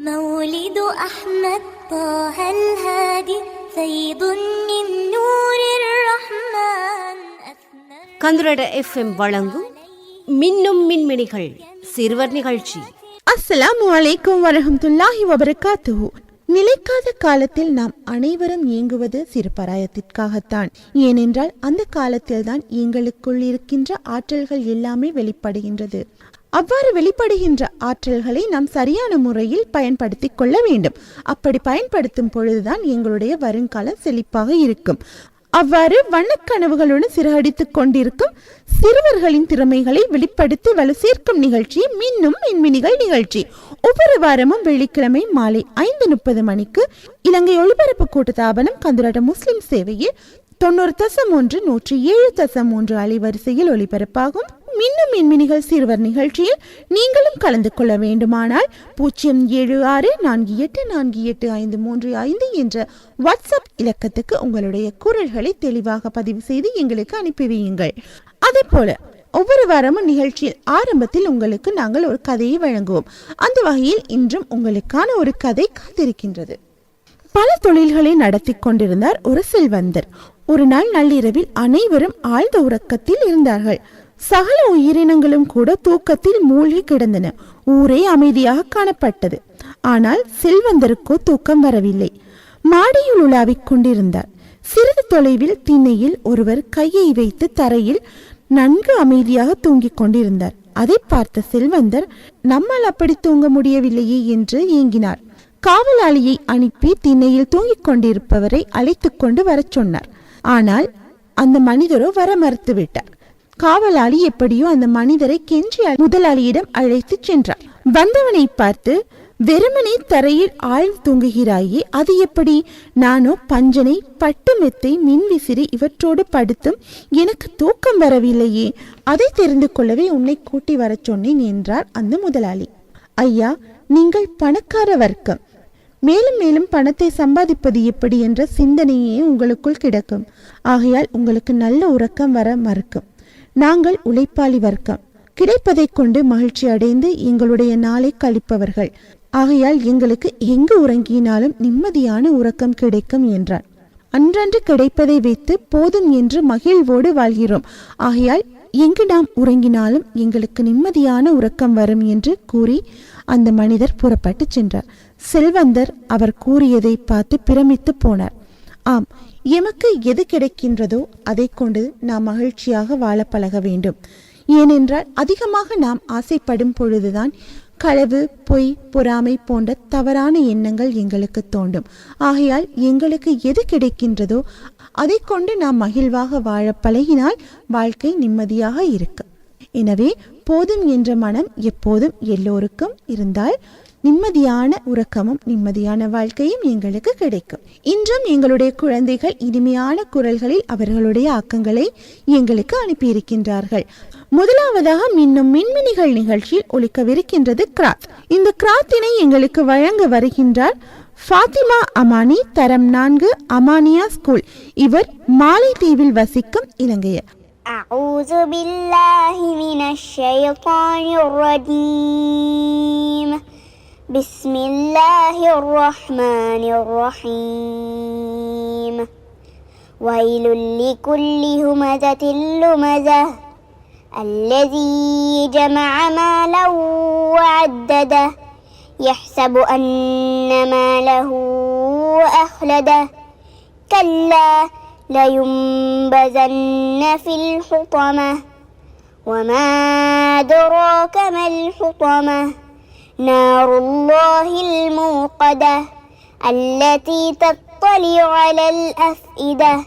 مولد أحمد طه الهادي فيض من نور الرحمن أثنى கந்துரட FM வழங்கும் மின்னும் மின்மினிகள் சிறுவர் நிகழ்ச்சி அஸ்ஸலாமு அலைக்கும் வரஹ்மத்துல்லாஹி வபரகாத்துஹு நிலைக்காத காலத்தில் நாம் அனைவரும் இயங்குவது சிறுபராயத்திற்காகத்தான் ஏனென்றால் அந்த காலத்தில்தான் எங்களுக்குள் இருக்கின்ற ஆற்றல்கள் எல்லாமே வெளிப்படுகின்றது அவ்வாறு வெளிப்படுகின்ற ஆற்றல்களை நாம் சரியான முறையில் பயன்படுத்தி கொள்ள வேண்டும். அப்படி பயன்படுத்தும் பொழுதுதான் எங்களுடைய வருங்காலம் செழிப்பாக இருக்கும். அவ்வாறு வண்ணக்கனவுகளுடன் சிறகடித்துக் கொண்டிருக்கும் சிறுவர்களின் திறமைகளை வெளிப்படுத்தி வலு சேர்க்கும் நிகழ்ச்சி மின்னும் மின்மினிகள் நிகழ்ச்சி. ஒவ்வொரு வாரமும் வெள்ளிக்கிழமை மாலை ஐந்து முப்பது மணிக்கு இலங்கை ஒளிபரப்பு கூட்டத்தாபனம் கந்துராட்ட முஸ்லிம் சேவையில் தொண்ணூறு தசம் ஒன்று நூற்றி ஏழு தசம் மூன்று அலைவரிசையில் ஒளிபரப்பாகும். மின்னும் மின்மினிகள் சிறுவர் நிகழ்ச்சியில் நீங்களும் கலந்து கொள்ள வேண்டுமானால் பூஜ்ஜியம் ஏழு ஆறு நான்கு எட்டு நான்கு எட்டு ஐந்து மூன்று ஐந்து என்ற வாட்ஸ்அப் இலக்கத்துக்கு உங்களுடைய குரல்களை தெளிவாக பதிவு செய்து எங்களுக்கு அனுப்பி வையுங்கள். அதே போல ஒவ்வொரு வாரமும் நிகழ்ச்சியில் ஆரம்பத்தில் உங்களுக்கு நாங்கள் ஒரு கதையை வழங்குவோம். அந்த வகையில் இன்றும் உங்களுக்கான ஒரு கதை காத்திருக்கின்றது. பல தொழில்களை நடத்தி கொண்டிருந்தார் ஒரு செல்வந்தர். ஒரு நாள் நள்ளிரவில் அனைவரும் ஆழ்ந்த உறக்கத்தில் இருந்தார்கள். சகல உயிரினங்களும் கூட தூக்கத்தில் மூழ்கி கிடந்தன. ஊரே அமைதியாக காணப்பட்டது. ஆனால் செல்வந்தருக்கோ தூக்கம் வரவில்லை. மாடியில் உலாவிக் கொண்டிருந்தார். சிறிது தொலைவில் திண்ணையில் ஒருவர் கையை வைத்து தரையில் நன்கு அமைதியாக தூங்கிக் கொண்டிருந்தார். அதை பார்த்த செல்வந்தர் நம்மால் அப்படி தூங்க முடியவில்லையே என்று ஏங்கினார். காவலாளியை அனுப்பி திண்ணையில் தூங்கிக் கொண்டிருப்பவரை அழைத்து கொண்டு வரச் சொன்னார். ஆனால் அந்த மனிதரோ வர மறுத்துவிட்டார். காவலாளி எப்படியோ அந்த மனிதரை கெஞ்சி முதலாளியிடம் அழைத்துச் சென்றார். வந்தவனை பார்த்து வெறுமனே தரையில் ஆழ்ந்து தூங்குகிறாயே அது எப்படி? நானோ பஞ்சனை பட்டு மெத்தை மின்விசிறி இவற்றோடு படுத்தும் எனக்கு தூக்கம் வரவில்லையே அதை தெரிந்து கொள்ளவே உன்னை கூட்டி வரச் சொன்னேன் என்றார் அந்த முதலாளி. ஐயா நீங்கள் பணக்கார வர்க்கம். மேலும் மேலும் பணத்தை சம்பாதிப்பது எப்படி என்ற சிந்தனையே உங்களுக்குள் கிடக்கும். ஆகையால் உங்களுக்கு நல்ல உறக்கம் வர மறுக்கும். நாங்கள் உழைப்பாளி வர்க்கம். கிடைப்பதை கொண்டு மகிழ்ச்சி அடைந்து எங்களுடைய நாளை கழிப்பவர்கள். ஆகையால் எங்களுக்கு எங்கு உறங்கினாலும் நிம்மதியான உறக்கம் கிடைக்கும் என்றார் அன்றன்று கிடைப்பதை வைத்து போதும் என்று மகிழ்வோடு வாழ்கிறோம். ஆகையால் எங்கு நாம் உறங்கினாலும் எங்களுக்கு நிம்மதியான உறக்கம் வரும் என்று கூறி அந்த மனிதர் புறப்பட்டு சென்றார். செல்வந்தர் அவர் கூறியதை பார்த்து பிரமித்து போனார். ஆம் எமக்கு எது கிடைக்கின்றதோ அதை கொண்டு நாம் மகிழ்ச்சியாக வாழ பழக வேண்டும். ஏனென்றால் அதிகமாக நாம் ஆசைப்படும் பொழுதுதான் களவு பொய் பொறாமை போன்ற தவறான எண்ணங்கள் எங்களுக்கு தோண்டும் ஆகையால் எங்களுக்கு எது கிடைக்கின்றதோ அதை கொண்டு நாம் மகிழ்வாக வாழ பழகினால் வாழ்க்கை நிம்மதியாக இருக்கு. எனவே போதும் என்ற மனம் எப்போதும் எல்லோருக்கும் இருந்தால் நிம்மதியான உறக்கமும் நிம்மதியான வாழ்க்கையும் எங்களுக்கு கிடைக்கும். இன்றும் எங்களுடைய குழந்தைகள் இனிமையான குரல்களில் அவர்களுடைய ஆக்கங்களை எங்களுக்கு அனுப்பியிருக்கின்றார்கள். முதலாவதாக மின்னும் மின்மினிகள் நிகழ்ச்சியில் ஒழிக்கவிருக்கின்றது கிராத். இந்த கிராத்தினை எங்களுக்கு வழங்க வருகின்றார் ஃபாத்திமா அமானி தரம் நான்கு அமானியா ஸ்கூல். இவர் மாலைத்தீவில் வசிக்கும் இலங்கையர். أعوذ بالله من الشيطان الرجيم. بسم الله الرحمن الرحيم. ويل لكل همزة لمزة. الذي جمع مالا وعدده يحسب أن ماله أخلده. كلا لينبذن في الحطمة. وما أدراك ما الحطمة؟ نار الله الموقدة التي تطلع على الأفئدة.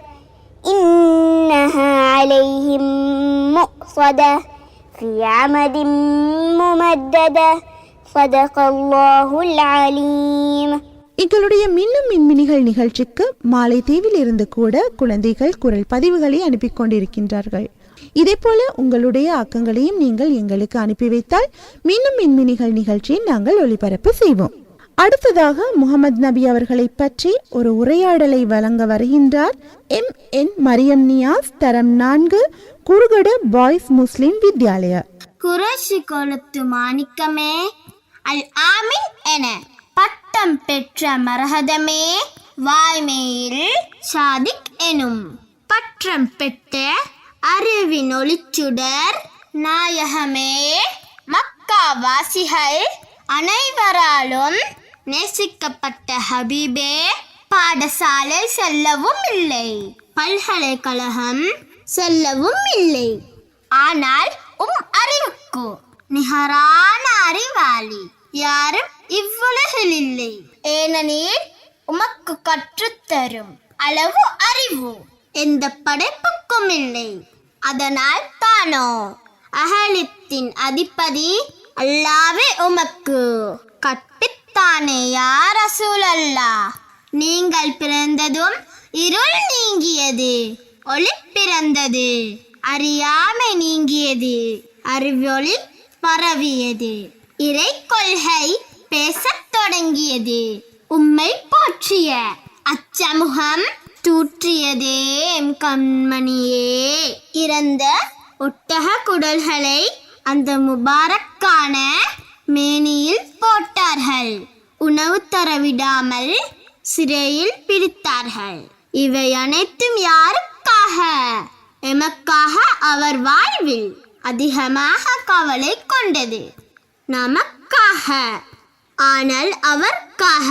إنها عليهم مؤصدة في عمد ممددة. صدق الله العليم. எங்களுடைய மின்னும் மின்மினிகள் நிகழ்ச்சிக்கு மாலை தீவில் இருந்து கூட குழந்தைகள் குரல் பதிவுகளை அனுப்பி கொண்டிருக்கின்றார்கள். இதே போல உங்களுடைய ஆக்கங்களையும் நீங்கள் எங்களுக்கு அனுப்பி வைத்தால் மின்னும் மின்மினிகள் நிகழ்ச்சியை நாங்கள் ஒளிபரப்பு செய்வோம். அடுத்ததாக முகமது நபி அவர்களை பற்றி ஒரு உரையாடலை வழங்க வருகின்றார். எம். என். மரியம் நியாஸ் தரம் நான்கு குறுகட பாய்ஸ் முஸ்லிம் வித்யாலயா. குரஷி கொளுத்து மாணிக்கமே. அல் ஆமின் என. பட்டம் பெற்ற மரகதமே வாய்மையில் சாதிக் எனும். பற்றம் பெற்ற அறிவின் ஒளிச்சுடர் நாயகமே மக்கா வாசிகள் அனைவராலும் நேசிக்கப்பட்ட ஹபீபே பாடசாலை செல்லவும் இல்லை பல்கலைக்கழகம் செல்லவும் இல்லை. ஆனால் உம் அறிவுக்கு நிகரான அறிவாளி. யாரும் இவ்வுலகில் இல்லை ஏனெனில் உமக்கு கற்றுத்தரும் அளவு அறிவு எந்த படைப்புக்கும் இல்லை. அதனால் தானோ அகலித்தின் அதிபதி அல்லாவே உமக்கு கற்பித்தானே யார் அசூல் அல்லா? நீங்கள் பிறந்ததும் இருள் நீங்கியது ஒளி பிறந்தது அறியாமை நீங்கியது அறிவொளி பரவியது. இறை கொள்கை பேசத் தொடங்கியது. உம்மை போற்றிய அச்சமுகம் தூற்றியதே எம் கண்மணியே. இறந்த ஒட்டக குடல்களை அந்த முபாரக்கான மேனியில் போட்டார்கள். உணவு தரவிடாமல் சிறையில் பிடித்தார்கள். இவை அனைத்தும் யாருக்காக? எமக்காக அவர் வாழ்வில் அதிகமாக கவலை கொண்டது. நமக்காக. ஆனால் அவர்க்காக.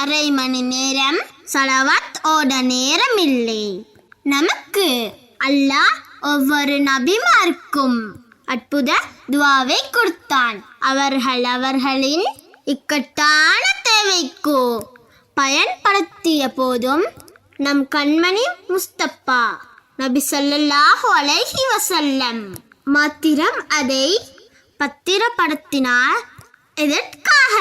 அரை மணி நேரம் சலவாத் ஓட நேரம் இல்லை நமக்கு அல்லாஹ் ஒவ்வொரு நபிமாருக்கும் அற்புத துவாவை கொடுத்தான். அவர்கள் அவர்களின் இக்கட்டான தேவைக்கு பயன்படுத்திய போதும் நம் கண்மணி முஸ்தப்பா நபி ஸல்லல்லாஹு அலைஹி வசல்லம் மாத்திரம் அதை பத்திரப்படுத்தினார் எதற்காக?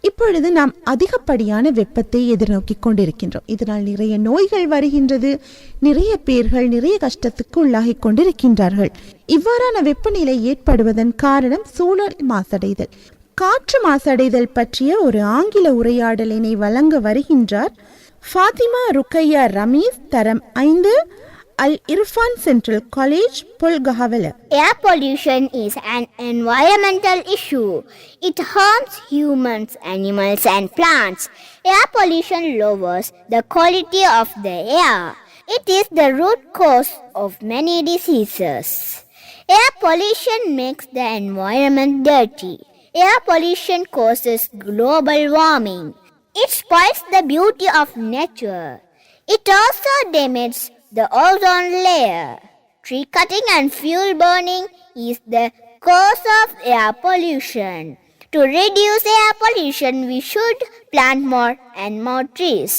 இப்பொழுது நாம் அதிகப்படியான வெப்பத்தை எதிர்நோக்கி கொண்டிருக்கின்றோம். இதனால் நிறைய நோய்கள் வருகின்றது நிறைய பேர்கள் நிறைய கஷ்டத்துக்கு உள்ளாகி கொண்டிருக்கின்றார்கள். இவ்வாறான வெப்பநிலை ஏற்படுவதன் காரணம் சூழல் மாசடைதல். காற்று மாசடைதல் பற்றிய ஒரு ஆங்கில உரையாடலினை வழங்க வருகின்றார் ஃபாத்திமா ருக்கையா ரமீஸ் தரம் ஐந்து Al Irfan Central College, Polgahavela. Air pollution is an environmental issue. It harms humans, animals, and plants. Air pollution lowers the quality of the air. It is the root cause of many diseases. Air pollution makes the environment dirty. Air pollution causes global warming. It spoils the beauty of nature. It also damages the ozone layer. Tree cutting and fuel burning is the cause of air pollution. To reduce air pollution, we should plant more and more trees.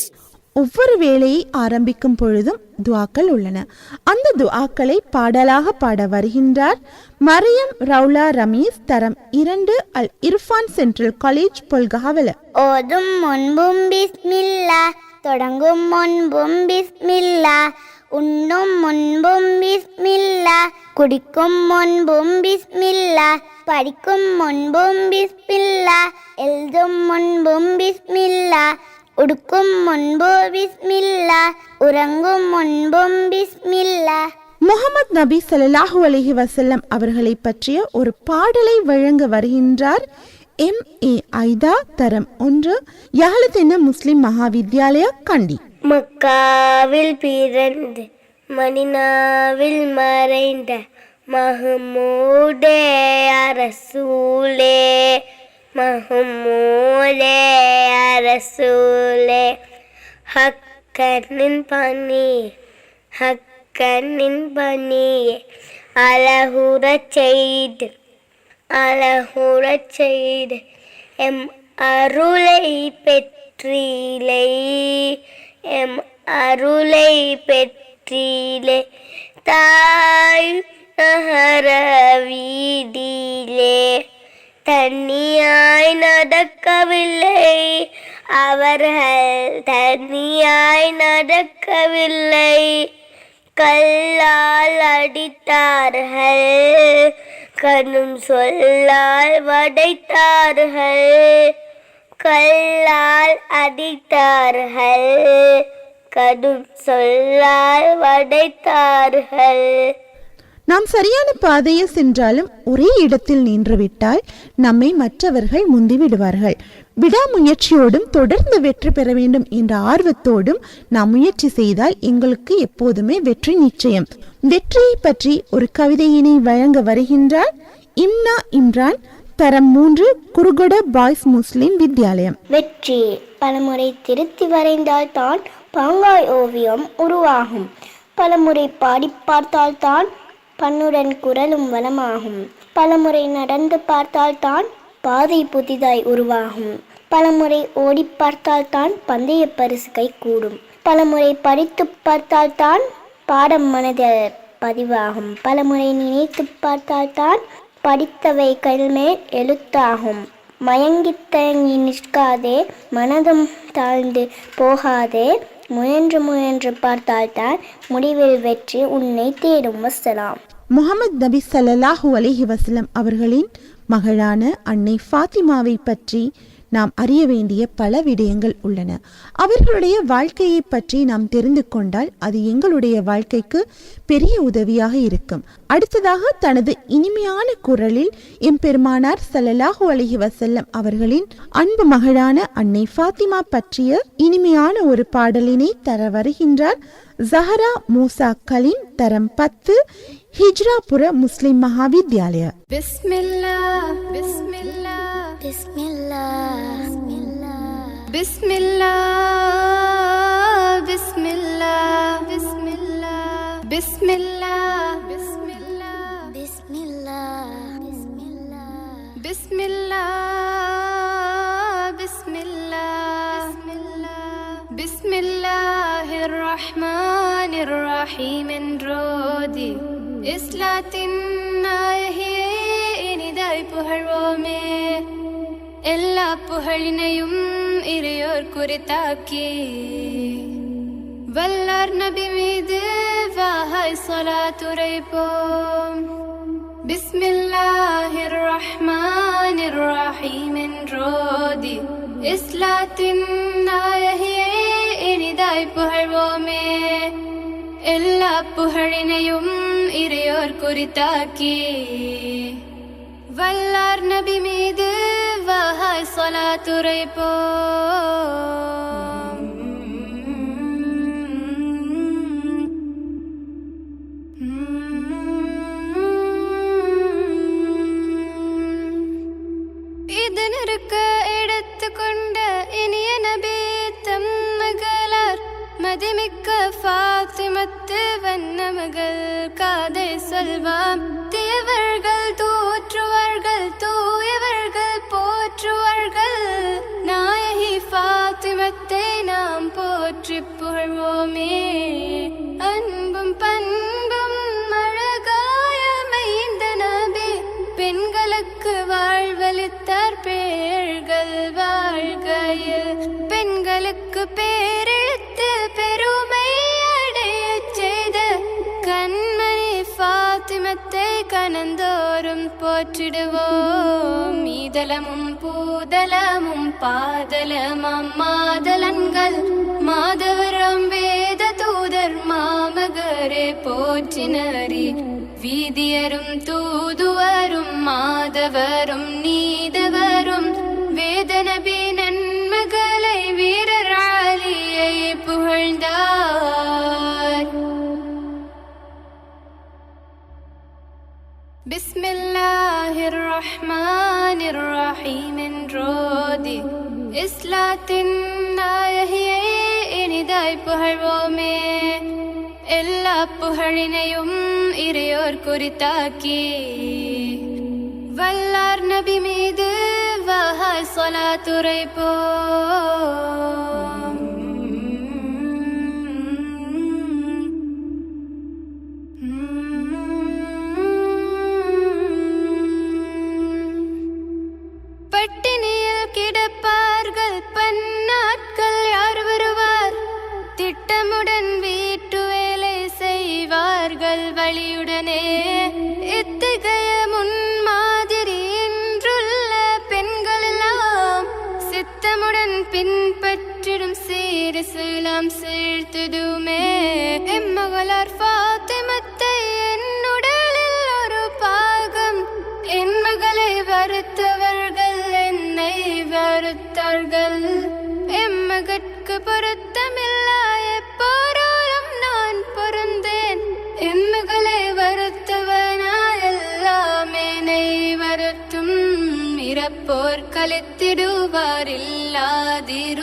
ஒவ்வொரு வேலையை ஆரம்பிக்கும் பொழுதும் துஆக்கள் உள்ளன அந்த துஆக்களை பாடலாக பாட வருகின்றார் மரியம் ரவுலா ரமீஸ் தரம் இரண்டு அல் இர்ஃபான் சென்ட்ரல் காலேஜ் பொல்கஹாவல ஓதும் முன்பும் பிஸ்மில்லா தொடங்கும் முன்பும் பிஸ்மில்லா உண்ணும் முன்பும் பிஸ்மில்லா குடிக்கும் முன்பும் பிஸ்மில்லா படிக்கும் முன்பும் பிஸ்மில்லா எழுதும் முன்பும் பிஸ்மில்லா உடுக்கும் முன்பு பிஸ்மில்லா உறங்கும் முன்பும் பிஸ்மில்லா. முகமது நபி ஸல்லல்லாஹு அலஹி வசல்லம் அவர்களை பற்றிய ஒரு பாடலை வழங்க வருகின்றார். எம் ஏ ஐதா தரம் ஒன்று யாழத்தின முஸ்லிம் மகாவித்யாலயா கண்டி. மக்காவில் பிறந்து மணினாவில் மறைந்த மஹமூடே அரசூலே மஹமூடே அரசூலே. ஹக்கனின் பணி ஹக்கனின் பணியே அழகுறச் செய்து அழகுறச் செய்து எம் அருளை பெற்றிலை. எம் அருளை பெற்றிலே தாய் நகர வீதியிலே. தண்ணியாய் நடக்கவில்லை அவர்கள் தண்ணியாய் நடக்கவில்லை கல்லால் அடித்தார்கள் கண்ணும் சொல்லால் வடைத்தார்கள். கல்லால் அடித்தார்கள். கடும் சொல்லால் வடைத்தார்கள். நாம் சரியான பாதையை சென்றாலும் ஒரே இடத்தில் நின்றுவிட்டால் நம்மை மற்றவர்கள் முந்திவிடுவார்கள். விடாமுயற்சியோடும் தொடர்ந்து வெற்றி பெற வேண்டும் என்ற ஆர்வத்தோடும் நாம் முயற்சி செய்தால் எங்களுக்கு எப்போதுமே வெற்றி நிச்சயம். வெற்றியை பற்றி ஒரு கவிதையினை வழங்க வருகின்றார் இம்னா இம்ரான் தரம் மூன்று குருகுட பாய்ஸ் முஸ்லிம் வித்யாலயம். வெற்றி பலமுறை திருத்தி வரைந்தால் தான் பாங்காய் ஓவியம் உருவாகும். பலமுறை பாடி பார்த்தால் தான் பண்ணுடன் குரலும் வளமாகும். பலமுறை நடந்து பார்த்தால் தான் பாதை புதிதாய் உருவாகும். பலமுறை ஓடி பார்த்தால் தான் பந்தய பரிசு கை கூடும். பலமுறை படித்து பார்த்தால் தான் பாடம் மனதில் பதிவாகும். பலமுறை நினைத்து பார்த்தால் தான் படித்தவை மேல் எழுத்தாகும். மயங்கித் தயங்கி நிற்காதே மனதும் தாழ்ந்து போகாதே முயன்று முயன்று பார்த்தால்தான் முடிவில் வெற்றி உன்னை தேடும் வசலாம் முகமது நபி சல்லாஹூ அலிஹி வசலம் அவர்களின் மகளான அன்னை ஃபாத்திமாவை பற்றி நாம் அறிய வேண்டிய பல விடயங்கள் உள்ளன. அவர்களுடைய வாழ்க்கையை பற்றி நாம் தெரிந்து கொண்டால் அது எங்களுடைய வாழ்க்கைக்கு பெரிய உதவியாக இருக்கும். அடுத்ததாக தனது இனிமையான குரலில் எம்பெருமானார் சல்லலாஹு அலஹி வசல்லம் அவர்களின் அன்பு மகளான அன்னை ஃபாத்திமா பற்றிய இனிமையான ஒரு பாடலினை தர வருகின்றார். ஜஹரா மூசா கலின் தரம் பத்து ஹிஜ்ராபுர முஸ்லிம் மகாவித்யாலயா. பிஸ்மில்லா பிஸ்மில்லா بسم الله بسم الله بسم الله بسم الله بسم الله بسم الله بسم الله بسم الله. بسم الله بسم الله بسم الله بسم الله الرحمن الرحيم. رودي إسلة எல்லா புகழினையும் இறையோர் குறித்தாக்கி. வல்லார் நபி மீது வாஹாய் சொலா சொலாத்துரைப்போம் பிஸ்மில்லாஹிர் ரஹ்மானிர் ரஹீம் என்றோதி. இஸ்லாத்தின் நாயகியே இனிதாய் புகழ்வோமே. எல்லா புகழினையும் இறையோர் குறித்தாக்கி. வல்லார் நபி மீது വഹായ് സലാത്തുറപ്പോ ഇതിനൊരുക്ക എടുത്തുകൊണ്ട് ഇനിയനഭീത്തം മകൾ மதிமிக்க ஃபாத்திமத்து வண்ணமகள் காதை சொல்வாம். தேவர்கள் தூற்றுவார்கள் தூயவர்கள் போற்றுவார்கள். நாயகி ஃபாத்திமத்தை நாம் போற்றி புகழ்வோமே. அன்பும் பண்பும் அழகாயமைந்த நபி பெண்களுக்கு வாழ்வளித்தார் பேர்கள் வாழ்கையில். பெண்களுக்கு பேர் நாமத்தை கனந்தோறும் போற்றிடுவோம். மீதலமும் பூதலமும் பாதலமாம் மாதலன்கள். மாதவரம் வேத தூதர் மாமகரே போற்றினரி வீதியரும் தூதுவரும் மாதவரும் நீதவரும் வேதனபி بسم الله الرحمن الرحيم என்றோதி இஸ்லாத்தின் நாயகியை இனிதாய் புகழ்வோமே எல்லா புகழினையும் இறையோர் குறித்தாக்கி வல்லார் நபி மீது வாஹாய் சொலாத்துரைப்போம் சீரிசலாம் சீர்த்திடுமே எம்மகளார் ஃபாத்திமத்தை என்னுடலில் ஒரு பாகம். என் மகளை வருத்தவர்கள் என்னை வருத்தார்கள். எம்மகற்கு பொருத்தமில்லா எப்போராலும் நான் பொருந்தேன். எம்முகளை வருத்தவனாய் எல்லாமே வருத்தும். இறப்போர் கழித்திடுவார் இல்லாதிருந்தாலும்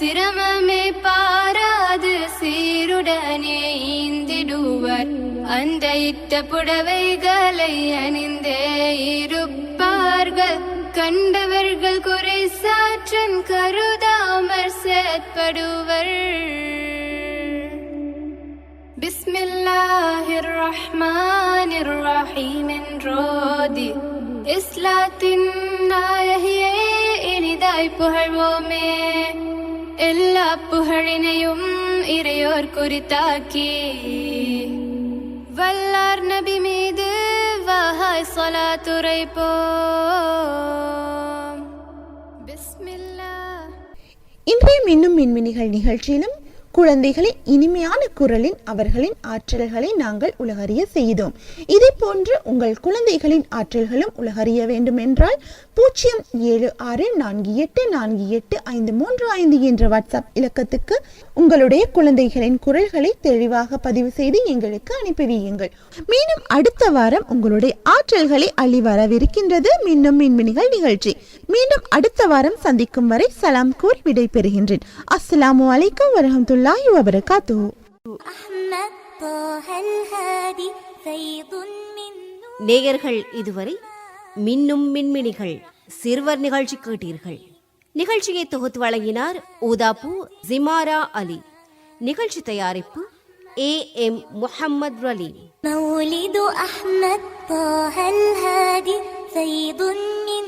சிரமமே பாராது சீருடனே இந்திடுவர் அந்த இட்ட புடவைகளை அணிந்தே இருப்பார்கள். கண்டவர்கள் குறை சாற்றன் கருதாமற் செயற்படுவர். பிஸ்மில்லாஹிர் ரஹ்மானிர் ரஹீம் என்றோதி இஸ்லாத்தின் நாயகியே இனிதாய் புகழ்வோமே. எல்லா புகழினையும் இறையோர் குறித்தாக்கி வல்லார் நபி மீது வஹாய் சொலாத்துரை போம் பிஸ்மில்லா இன்றைய மின்னும் மின்மினிகள் நிகழ்ச்சியிலும் குழந்தைகளை இனிமையான குரலின் அவர்களின் ஆற்றல்களை நாங்கள் உலகறிய செய்தோம் இதே போன்று உங்கள் குழந்தைகளின் ஆற்றல்களும் உலகறிய வேண்டுமென்றால் பூஜ்ஜியம் ஏழு ஆறு நான்கு எட்டு நான்கு எட்டு ஐந்து மூன்று ஐந்து என்ற வாட்ஸ்அப் இலக்கத்துக்கு உங்களுடைய குழந்தைகளின் குரல்களை தெளிவாக பதிவு செய்து எங்களுக்கு அனுப்பிவியுங்கள் மீண்டும் அடுத்த வாரம் உங்களுடைய ஆற்றல்களை அள்ளி வரவிருக்கின்றது. மீண்டும் மின்மினிகள் நிகழ்ச்சி. மீண்டும் அடுத்த வாரம் சந்திக்கும் வரை சலாம் கூர் விடைபெறுகின்றேன். அஸ்லாம் வலைக்கம் வரமத்துல்லாஹி வபரகாத்து நேயர்கள் இதுவரை மின்னும் மின்மினிகள் சிறுவர் நிகழ்ச்சி கேட்டீர்கள் நிகழ்ச்சியை தொகுத்து வழங்கினார் ஊதாப்பு ஜிமாரா அலி நிகழ்ச்சி தயாரிப்பு ஏ எம் முஹம்மது ரலீம் مولد أحمد طه الهادي فيض من